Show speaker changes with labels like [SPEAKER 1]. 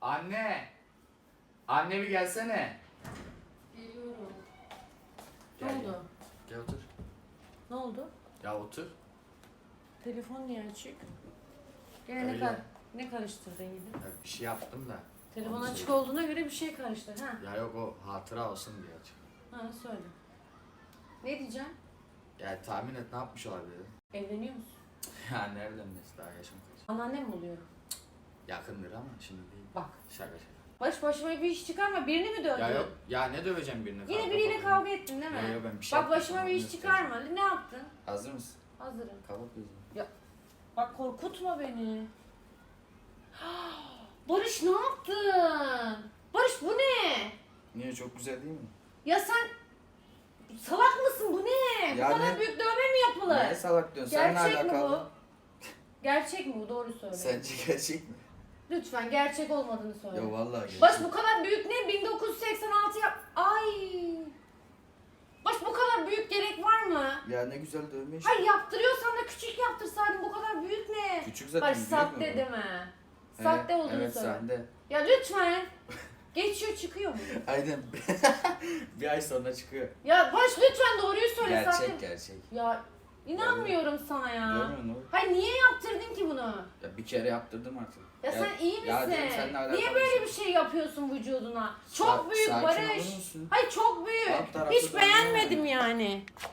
[SPEAKER 1] Anne. Anne bir gelsene.
[SPEAKER 2] Geliyorum. Ne
[SPEAKER 1] Gel,
[SPEAKER 2] oldu?
[SPEAKER 1] Gel otur.
[SPEAKER 2] Ne oldu?
[SPEAKER 1] Ya otur.
[SPEAKER 2] Telefon niye açık? Gene ne,
[SPEAKER 1] Öyle.
[SPEAKER 2] kar ne karıştırdın yine?
[SPEAKER 1] Ya bir şey yaptım da.
[SPEAKER 2] Telefon
[SPEAKER 1] Onu
[SPEAKER 2] açık
[SPEAKER 1] söyle.
[SPEAKER 2] olduğuna göre bir şey karıştı. Ha,
[SPEAKER 1] Ya yok o hatıra olsun diye açık.
[SPEAKER 2] ha söyle. Ne diyeceğim?
[SPEAKER 1] Ya tahmin et ne yapmış olabilir?
[SPEAKER 2] Evleniyor musun?
[SPEAKER 1] ya nereden nesi daha yaşım kaç?
[SPEAKER 2] Anneannem mi oluyor?
[SPEAKER 1] Yakındır ama şimdi değil.
[SPEAKER 2] Bak.
[SPEAKER 1] Şaka şaka.
[SPEAKER 2] Baş başıma bir iş çıkarma. Birini mi dövdün?
[SPEAKER 1] Ya yok ya ne döveceğim birini?
[SPEAKER 2] Yine biriyle kavga ettin değil mi?
[SPEAKER 1] Ya yok ben bir şey
[SPEAKER 2] Bak
[SPEAKER 1] yapmadım,
[SPEAKER 2] başıma bir iş çıkarma. Ne yaptın?
[SPEAKER 1] Hazır mısın?
[SPEAKER 2] Hazırım.
[SPEAKER 1] Kapat gözünü.
[SPEAKER 2] Bak korkutma beni. Barış ne yaptın? Barış bu ne?
[SPEAKER 1] Niye çok güzel değil mi?
[SPEAKER 2] Ya sen salak mısın bu ne?
[SPEAKER 1] Ya
[SPEAKER 2] bu kadar
[SPEAKER 1] ne-
[SPEAKER 2] büyük dövme mi yapılır?
[SPEAKER 1] Niye salak diyorsun? Sen ne
[SPEAKER 2] Gerçek mi
[SPEAKER 1] alakalı?
[SPEAKER 2] bu? Gerçek mi bu? Doğru söyle.
[SPEAKER 1] Sence gerçek mi?
[SPEAKER 2] Lütfen gerçek olmadığını söyle.
[SPEAKER 1] Ya vallahi gerçek.
[SPEAKER 2] Baş bu kadar büyük ne? 1986 yap... Ay. Baş bu kadar büyük gerek var mı?
[SPEAKER 1] Ya ne güzel dövme işte.
[SPEAKER 2] Hayır yaptırıyorsan da küçük yaptırsaydın bu kadar büyük ne?
[SPEAKER 1] Küçük zaten büyük
[SPEAKER 2] sahte değil mi? Sahte olduğunu
[SPEAKER 1] Evet
[SPEAKER 2] söyle.
[SPEAKER 1] sahte.
[SPEAKER 2] Ya lütfen. Geçiyor çıkıyor mu?
[SPEAKER 1] Aynen. bir ay sonra çıkıyor.
[SPEAKER 2] Ya Barış lütfen doğruyu söyle sahte.
[SPEAKER 1] Gerçek gerçek.
[SPEAKER 2] Ya inanmıyorum sana ya.
[SPEAKER 1] Görmüyor musun?
[SPEAKER 2] Hayır niye yaptırdın ki bunu?
[SPEAKER 1] Ya bir kere yaptırdım artık.
[SPEAKER 2] Ya, sen iyi misin?
[SPEAKER 1] Ya canım seninle
[SPEAKER 2] niye böyle
[SPEAKER 1] şey.
[SPEAKER 2] bir şey yapıyorsun vücuduna? Çok
[SPEAKER 1] Sa-
[SPEAKER 2] büyük
[SPEAKER 1] sakin
[SPEAKER 2] Barış.
[SPEAKER 1] musun?
[SPEAKER 2] Hayır çok büyük.
[SPEAKER 1] Alt
[SPEAKER 2] Hiç
[SPEAKER 1] dönüyor
[SPEAKER 2] beğenmedim yani.